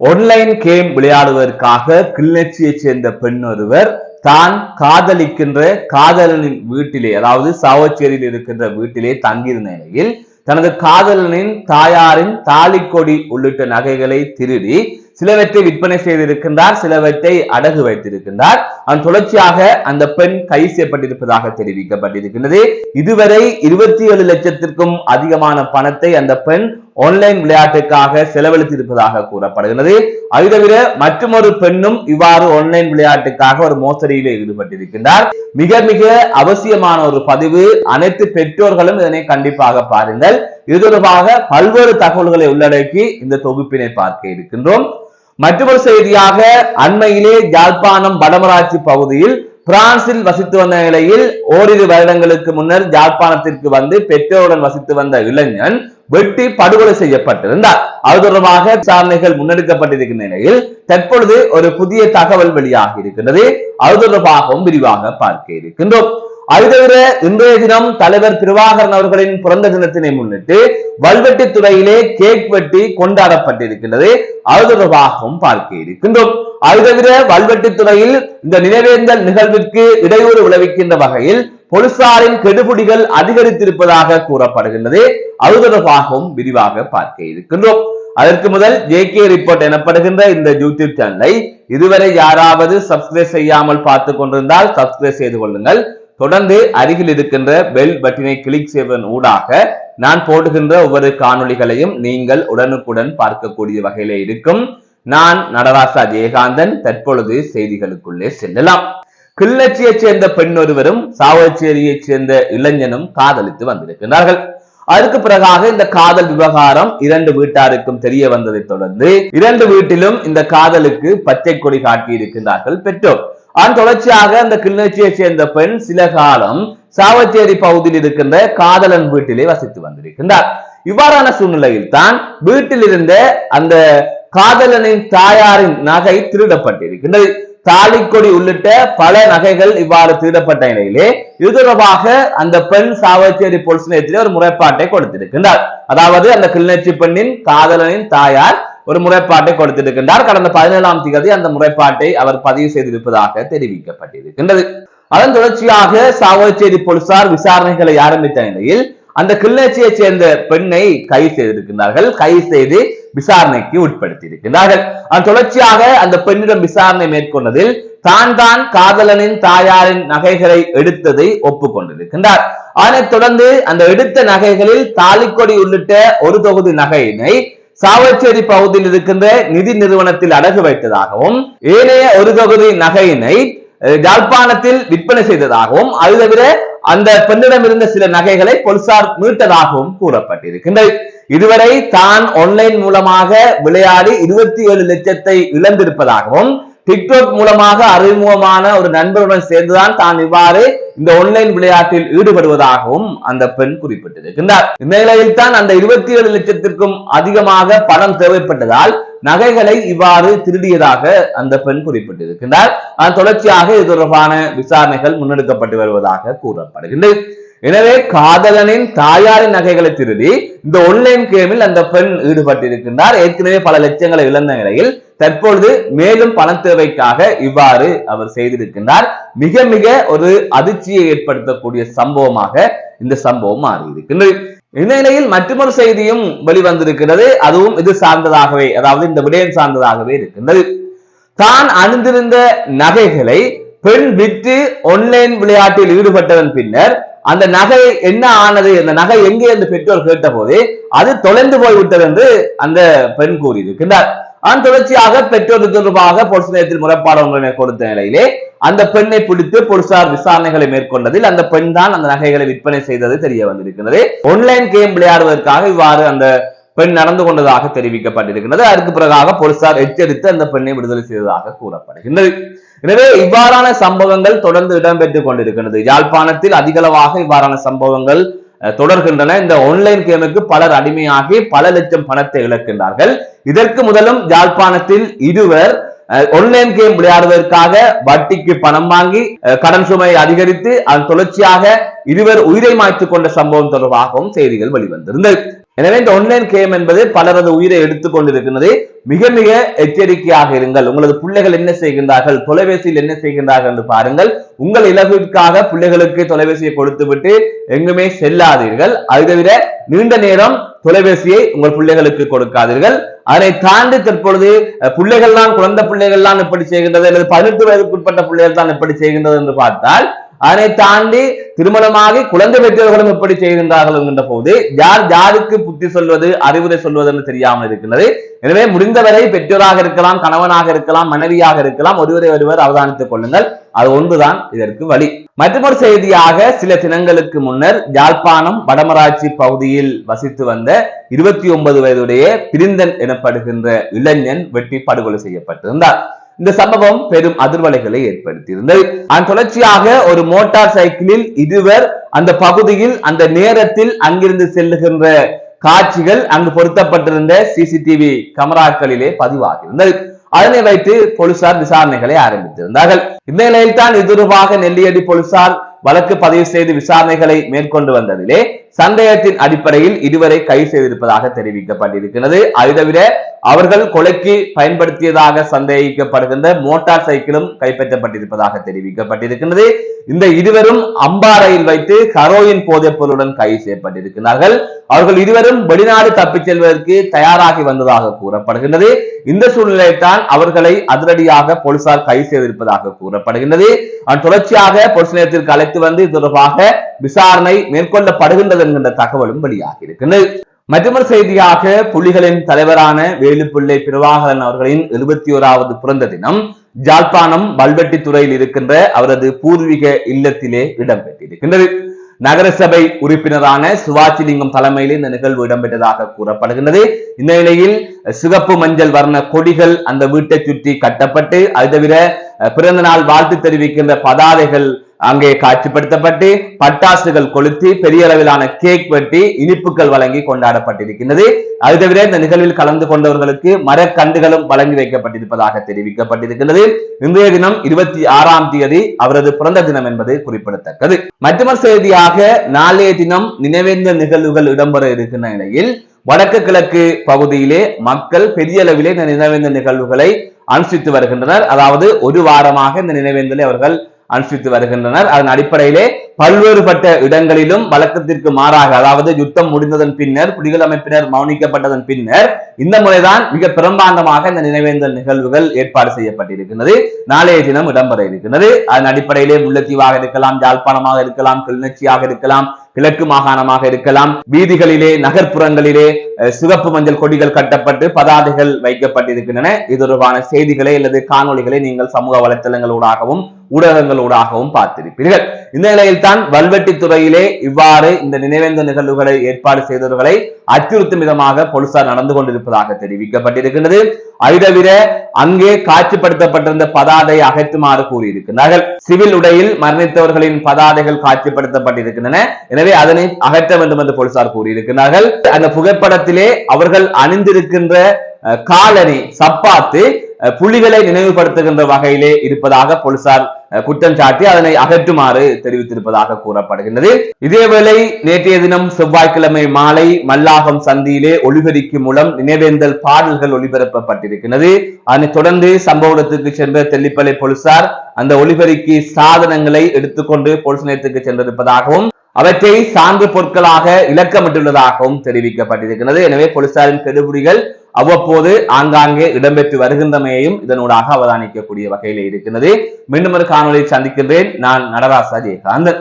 One line game விளையாடுவதற்காக கிளிநொச்சியைச் சேர்ந்த பெண் ஒருவர் தான் காதலிக்கின்ற காதலனின் வீட்டிலே அதாவது சாவச்சேரியில் இருக்கின்ற வீட்டிலே தங்கியிருந்த நிலையில் தனது காதலனின் தாயாரின் தாலிக்கொடி உள்ளிட்ட நகைகளை திருடி சிலவற்றை விற்பனை செய்திருக்கின்றார் சிலவற்றை அடகு வைத்திருக்கின்றார். அதன் தொடர்ச்சியாக அந்த பெண் கை செய்யப்பட்டிருப்பதாக தெரிவிக்கப்பட்டிருக்கின்றது. இதுவரை இருபத்தி ஏழு லட்சத்திற்கும் அதிகமான பணத்தை அந்த பெண் ஆன்லைன் விளையாட்டுக்காக செலவழித்திருப்பதாக கூறப்படுகிறது. அது தவிர மற்றொரு பெண்ணும் இவ்வாறு ஆன்லைன் விளையாட்டுக்காக ஒரு மோசடியிலே ஈடுபட்டிருக்கின்றார். மிக மிக அவசியமான ஒரு பதிவு அனைத்து பெற்றோர்களும் இதனை கண்டிப்பாக பாருங்கள். இது தொடர்பாக பல்வேறு தகவல்களை உள்ளடக்கி இந்த தொகுப்பினை பார்க்க இருக்கின்றோம். மற்றொரு செய்தியாக அண்மையிலே யாழ்ப்பாணம் வடமராட்சி பகுதியில் பிரான்சில் வசித்து வந்த நிலையில் ஓரிரு வருடங்களுக்கு முன்னர் யாழ்ப்பாணத்திற்கு வந்து பெற்றோருடன் வசித்து வந்த இளைஞன் வெட்டி படுகொலை செய்யப்பட்டிருந்தார். அது தொடர்பாக விசாரணைகள் முன்னெடுக்கப்பட்டிருக்கின்ற நிலையில் தற்பொழுது ஒரு புதிய தகவல் வெளியாகி இருக்கின்றது. அது தொடர்பாகவும் விரிவாக பார்க்க இருக்கின்றோம். அது தவிர இன்றைய தினம் தலைவர் திருவாகரன் அவர்களின் பிறந்த தினத்தினை முன்னிட்டு வல்வெட்டி துறையிலே கேக் வெட்டி கொண்டாடப்பட்டிருக்கின்றது. அது தொடர்பாகவும் பார்க்க இருக்கின்றோம். அது தவிர வல்வெட்டி துறையில் இந்த நினைவேந்தல் நிகழ்விற்கு இடையூறு விளைவிக்கின்ற வகையில் போலீசாரின் கெடுபிடிகள் அதிகரித்திருப்பதாக கூறப்படுகின்றது. அது தொடர்பாகவும் விரிவாக பார்க்க இருக்கின்றோம். அதற்கு முதல் ஜே கே ரிப்போர்ட் எனப்படுகின்ற இந்த யூடியூப் சேனலை இதுவரை யாராவது சப்ஸ்கிரைப் செய்யாமல் பார்த்து கொண்டிருந்தால் சப்ஸ்கிரைப் செய்து கொள்ளுங்கள். தொடர்ந்து அருகில் இருக்கின்ற பெல் பட்டினை கிளிக் செய்வதன் ஊடாக நான் போடுகின்ற ஒவ்வொரு காணொளிகளையும் நீங்கள் உடனுக்குடன் பார்க்கக்கூடிய வகையிலே இருக்கும். நான் நடராசா ஜெயகாந்தன் தற்பொழுது செய்திகளுக்குள்ளே செல்லலாம். கிள்ளச்சியைச் சேர்ந்த பெண் ஒருவரும் சாவச்சேரியைச் சேர்ந்த இளைஞனும் காதலித்து வந்திருக்கிறார்கள். அதுக்கு பிறகாக இந்த காதல் விவகாரம் இரண்டு வீட்டாருக்கும் தெரிய வந்ததை தொடர்ந்து இரண்டு வீட்டிலும் இந்த காதலுக்கு பச்சை கொடி காட்டி இருக்கின்றார்கள் பெற்றோர். அதன் தொடர்ச்சியாக அந்த கிளிநொச்சியை சேர்ந்த பெண் சில காலம் சாவச்சேரி பகுதியில் இருக்கின்ற காதலன் வீட்டிலே வசித்து வந்திருக்கின்றார். இவ்வாறான சூழ்நிலையில் தான் வீட்டில் இருந்த அந்த காதலனின் தாயாரின் நகை திருடப்பட்டிருக்கின்றது. தாலிக்கொடி உள்ளிட்ட பல நகைகள் இவ்வாறு திருடப்பட்ட நிலையிலே இது தொடர்பாக அந்த பெண் சாவச்சேரி போலீஸ் நிலையத்திலே ஒரு முறைப்பாட்டை கொடுத்திருக்கின்றார். அதாவது அந்த கிளிநொச்சி பெண்ணின் காதலனின் தாயார் ஒரு முறைப்பாட்டை கொடுத்திருக்கின்றார். கடந்த பதினேழாம் தேதி அந்த முறைப்பாட்டை அவர் பதிவு செய்திருப்பதாக தெரிவிக்கப்பட்டிருக்கின்றது. அதன் தொடர்ச்சியாக சாவச்சேரி போலீசார் விசாரணைகளை ஆரம்பித்த நிலையில் அந்த கிளிநொச்சியை சேர்ந்த பெண்ணை கைது செய்திருக்கிறார்கள் கைது செய்து விசாரணைக்கு உட்படுத்தி இருக்கின்றார்கள் தொடர்ச்சியாக அந்த பெண்ணிடம் விசாரணை மேற்கொண்டதில் தான் தான் காதலனின் தாயாரின் நகைகளை எடுத்ததை ஒப்புக்கொண்டிருக்கின்றார். அதனைத் தொடர்ந்து அந்த எடுத்த நகைகளில் தாலிக்கொடி உள்ளிட்ட ஒரு தொகுதி நகையினை சாவச்சேரி பகுதியில் இருக்கின்ற நிதி நிறுவனத்தில் அடகு வைத்ததாகவும் ஏனைய ஒரு தொகுதி நகையினை யாழ்ப்பாணத்தில் விற்பனை செய்ததாகவும் அது தவிர அந்த பெண்ணிடம் இருந்த சில நகைகளை போலீசார் மீட்டதாகவும் கூறப்பட்டிருக்கின்றது. இதுவரை தான் ஆன்லைன் மூலமாக விளையாடி இருபத்தி ஏழு லட்சத்தை இழந்திருப்பதாகவும் டிக்டாக் மூலமாக அறிமுகமான ஒரு நண்பருடன் சேர்ந்துதான் தான் இவ்வாறு இந்த ஆன்லைன் விளையாட்டில் ஈடுபடுவதாகவும் அந்த பெண் குறிப்பிட்டிருக்கின்றார். இந்த நிலையில் தான் அந்த இருபத்தி ஏழு லட்சத்திற்கும் அதிகமாக பணம் தேவைப்பட்டதால் நகைகளை இவ்வாறு திருடியதாக அந்த பெண் குறிப்பிட்டிருக்கின்றார். தொடர்ச்சியாக இது தொடர்பான விசாரணைகள் முன்னெடுக்கப்பட்டு வருவதாக கூறப்படுகின்றது. எனவே காதலனின் தாயாரின் நகைகளை திருடி இந்த ஒன்லைன் கேமில் அந்த பெண் ஈடுபட்டிருக்கின்றார். ஏற்கனவே பல லட்சங்களை இழந்த நிலையில் தற்பொழுது மேலும் பண தேவைக்காக இவ்வாறு அவர் செய்திருக்கின்றார். மிக மிக ஒரு அதிர்ச்சியை ஏற்படுத்தக்கூடிய சம்பவமாக இந்த சம்பவம் மாறி இருக்கின்றது இந்த நிலையில் மற்றொரு செய்தியும் வெளிவந்திருக்கிறது. அதுவும் இது சார்ந்ததாகவே அதாவது இந்த விடயம் சார்ந்ததாகவே இருக்கின்றது. தான் அணிந்திருந்த நகைகளை பெண் விற்று ஒன்லைன் விளையாட்டில் ஈடுபட்டதன் பின்னர் அந்த நகை என்ன ஆனது அந்த நகை எங்கே என்று பெற்றோர் கேட்ட போது அது தொலைந்து போய்விட்டது என்று அந்த பெண் கூறியிருக்கின்றார். ஆண் தொடர்ச்சியாக பெற்றோர் தொடர்பாக போலீஸ் நிலையத்தில் முறைப்பாடு கொடுத்த நிலையிலே அந்த பெண்ணை பிடித்து போலீசார் விசாரணைகளை மேற்கொண்டதில் அந்த பெண் தான் அந்த நகைகளை விற்பனை செய்தது தெரிய வந்திருக்கிறது ஆன்லைன் கேம் விளையாடுவதற்காக இவ்வாறு அந்த பெண் நடந்து கொண்டதாக தெரிவிக்கப்பட்டிருக்கிறது அதற்கு பிறகாக போலீசார் எச்சரித்து அந்த பெண்ணை விடுதலை செய்ததாக கூறப்படுகின்றது. எனவே இவ்வாறான சம்பவங்கள் தொடர்ந்து இடம்பெற்றுக் கொண்டிருக்கிறது யாழ்ப்பாணத்தில் அதிகளவாக இவ்வாறான சம்பவங்கள் தொடர்கின்றன. இந்த ஆன்லைன் கேமுக்கு பலர் அடிமையாகி பல லட்சம் பணத்தை இழக்கின்றார்கள். இதற்கு முதலும் யாழ்ப்பாணத்தில் இருவர் ஆன்லைன் கேம் விளையாடுவதற்காக வட்டிக்கு பணம் வாங்கி கடன் சுமை அதிகரித்து அதன் தொடர்ச்சியாக இருவர் உயிரை மாய்த்து கொண்ட சம்பவம் தொடர்பாகவும் செய்திகள் வெளிவந்திருந்தது. எனவே இந்த ஒன்லைன் கேம் என்பது பலரது உயிரை எடுத்துக்கொண்டிருக்கிறது மிக மிக எச்சரிக்கையாக இருங்கள். உங்களது பிள்ளைகள் என்ன செய்கின்றார்கள்? தொலைபேசியில் என்ன செய்கின்றார்கள் என்று பாருங்கள். உங்கள் இலகுக்காக பிள்ளைகளுக்கு தொலைபேசியை கொடுத்துவிட்டு எங்குமே செல்லாதீர்கள். அது தவிர நீண்ட நேரம் தொலைபேசியை உங்கள் பிள்ளைகளுக்கு கொடுக்காதீர்கள். அதனை தாண்டி தற்பொழுது பிள்ளைகள் தான் குழந்தை பிள்ளைகள் தான் எப்படி செய்கின்றது? அல்லது பதினெட்டு வயதுக்குட்பட்ட பிள்ளைகள் தான் எப்படி செய்கின்றது என்று பார்த்தால் அதனை தாண்டி திருமணமாகி குழந்தை பெற்றவர்களும் எப்படி செய்கின்றார்கள் என்கின்ற போது யார் யாருக்கு புத்தி சொல்வது அறிவுரை சொல்வது என்று தெரியாமல் இருக்கின்றது. எனவே முடிந்தவரை பெற்றோராக இருக்கலாம் கணவனாக இருக்கலாம் மனைவியாக இருக்கலாம் ஒருவரை ஒருவர் அவதானித்துக் கொள்ளுங்கள். அது ஒன்றுதான் இதற்கு வழி. மற்றொரு செய்தியாக சில தினங்களுக்கு முன்னர் யாழ்ப்பாணம் வடமராட்சி பகுதியில் வசித்து வந்த இருபத்தி ஒன்பது வயதுடைய பிரிந்தன் எனப்படுகின்ற இளைஞன் வெட்டி படுகொலை செய்யப்பட்டிருந்தார். இந்த சம்பவம் பெரும் அதிர்வலைகளை ஏற்படுத்தியிருந்தது. அதன் தொடர்ச்சியாக ஒரு மோட்டார் சைக்கிளில் இருவர் அந்த பகுதியில் அந்த நேரத்தில் அங்கிருந்து செல்லுகின்ற காட்சிகள் அங்கு பொருத்தப்பட்டிருந்த சிசிடிவி கமராக்களிலே பதிவாகியிருந்தது. அதனை வைத்து போலீசார் விசாரணைகளை ஆரம்பித்திருந்தார்கள். இந்த நிலையில் தான் நெல்லியடி போலீசார் வழக்கு பதிவு செய்து விசாரணைகளை மேற்கொண்டு வந்ததிலே சந்தேகத்தின் அடிப்படையில் இருவரை கைது செய்திருப்பதாக தெரிவிக்கப்பட்டிருக்கிறது. அது தவிர அவர்கள் கொலைக்கு பயன்படுத்தியதாக சந்தேகிக்கப்படுகின்ற மோட்டார் சைக்கிளும் கைப்பற்றப்பட்டிருப்பதாக தெரிவிக்கப்பட்டிருக்கிறது. இந்த இருவரும் அம்பாறையில் வைத்து ஹரோயின் போதைப் பொருளுடன் கைது செய்யப்பட்டிருக்கிறார்கள். அவர்கள் இருவரும் வெளிநாடு தப்பிச் செல்வதற்கு தயாராகி வந்ததாக கூறப்படுகின்றது. இந்த சூழ்நிலையில் தான் அவர்களை அதிரடியாக போலீசார் கைது செய்திருப்பதாக கூறப்படுகின்றது. அதன் தொடர்ச்சியாக போலீஸ் நிலையத்திற்கு அழைத்து வந்து இது தொடர்பாக விசாரணை மேற்கொள்ளப்படுகின்றது என்கின்ற தகவலும் வெளியாகி இருக்கின்றது. மற்றொரு செய்தியாக புலிகளின் தலைவரான வேலுப்பிள்ளை பிரபாகரன் அவர்களின் எழுபத்தி ஓராவது பிறந்த தினம் ஜாழ்ப்பாணம் பல்வெட்டித்துறையில் இருக்கின்ற அவரது பூர்வீக இல்லத்திலே இடம்பெற்றிருக்கின்றது. நகரசபை உறுப்பினரான சுவாச்சிலிங்கம் தலைமையில் இந்த நிகழ்வு இடம்பெற்றதாக கூறப்படுகின்றது. இந்த நிலையில் சிகப்பு மஞ்சள் வர்ண கொடிகள் அந்த வீட்டை சுற்றி கட்டப்பட்டு அது தவிர பிறந்த நாள் வாழ்த்து தெரிவிக்கின்ற பதாதைகள் அங்கே காட்சிப்படுத்தப்பட்டு பட்டாசுகள் கொளுத்தி பெரிய அளவிலான கேக் வெட்டி இனிப்புகள் வழங்கி கொண்டாடப்பட்டிருக்கின்றது. அது தவிர இந்த நிகழ்வில் கலந்து கொண்டவர்களுக்கு மரக்கண்டுகளும் வழங்கி வைக்கப்பட்டிருப்பதாக தெரிவிக்கப்பட்டிருக்கிறது இன்றைய தினம் இருபத்தி ஆறாம் தேதி அவரது பிறந்த தினம் என்பது குறிப்பிடத்தக்கது. மற்றொரு செய்தியாக நாளைய தினம் நினைவேந்த நிகழ்வுகள் இடம்பெற இருக்கின்ற நிலையில் வடக்கு கிழக்கு பகுதியிலே மக்கள் பெரிய அளவிலே இந்த நினைவேந்த நிகழ்வுகளை அனுஷ்டித்து வருகின்றனர். அதாவது ஒரு வாரமாக இந்த நினைவேந்தலை அவர்கள் அனுஷ்டித்து வருகின்றனர். அதன் அடிப்படையிலே பல்வேறுபட்ட இடங்களிலும் வழக்கத்திற்கு மாறாக அதாவது யுத்தம் முடிந்ததன் பின்னர் புலிகள் அமைப்பினர் மௌனிக்கப்பட்டதன் பின்னர் இந்த முறைதான் மிக பிரம்மாண்டமாக இந்த நினைவேந்தல் நிகழ்வுகள் ஏற்பாடு செய்யப்பட்டிருக்கிறது. நாளைய தினம் இடம்பெற இருக்கிறது அதன் அடிப்படையிலே முல்லைத்தீவாக இருக்கலாம் யாழ்ப்பாணமாக இருக்கலாம் கிளிநொச்சியாக இருக்கலாம் கிழக்கு மாகாணமாக இருக்கலாம் வீதிகளிலே நகர்ப்புறங்களிலே சிவப்பு மஞ்சள் கொடிகள் கட்டப்பட்டு பதாதைகள் வைக்கப்பட்டிருக்கின்றன. இது தொடர்பான செய்திகளை அல்லது காணொலிகளை நீங்கள் சமூக வலைத்தளங்களூடாகவும் ஊடகங்களூடாகவும் பார்த்திருப்பீர்கள். இந்த நிலையில் தான் வல்வெட்டி துறையிலே இவ்வாறு இந்த நினைவேந்த நிகழ்வுகளை ஏற்பாடு செய்தவர்களை அச்சுறுத்தும் விதமாக போலீசார் நடந்து கொண்டிருப்பதாக தெரிவிக்கப்பட்டிருக்கின்றது. அதுதவிர அங்கே காட்சிப்படுத்தப்பட்டிருந்த பதாதை அகற்றுமாறு கூறியிருக்கிறார்கள். சிவில் உடையில் மரணித்தவர்களின் பதாதைகள் காட்சிப்படுத்தப்பட்டிருக்கின்றன. எனவே அதனை அகற்ற வேண்டும் என்று போலீசார் கூறியிருக்கிறார்கள். அந்த புகைப்படத்தில் அவர்கள் அணிந்திருக்கின்ற காலனி சப்பாத்து புலிகளை நினைவுபடுத்துகின்ற வகையிலே இருப்பதாக போலீசார் குற்றம் சாட்டி அதனை அகற்றுமாறு தெரிவித்திருப்பதாக கூறப்படுகின்றது. இதேவேளை நேற்றைய தினம் செவ்வாய்க்கிழமை மாலை மல்லாகம் சந்தியிலே ஒளிபெருக்கி மூலம் நினைவேந்தல் பாடல்கள் ஒளிபரப்பப்பட்டிருக்கிறது அதனைத் தொடர்ந்து சம்பவ இடத்துக்கு சென்ற தெல்லிப்பளை போலீசார் அந்த ஒளிபெருக்கி சாதனங்களை எடுத்துக்கொண்டு போலீஸ் நிலையத்துக்கு சென்றிருப்பதாகவும் அவற்றை சான்று பொருட்களாக இலக்கமிட்டுள்ளதாகவும் தெரிவிக்கப்பட்டிருக்கிறது. எனவே போலீசாரின் கெடுபுரிகள் அவ்வப்போது ஆங்காங்கே இடம்பெற்று வருகின்றமையையும் இதனூடாக அவதானிக்கக்கூடிய வகையிலே இருக்கிறது மீண்டும் ஒரு காணொலியை சந்திக்கின்றேன். நான் நடராசா ஜெயகாந்தன்.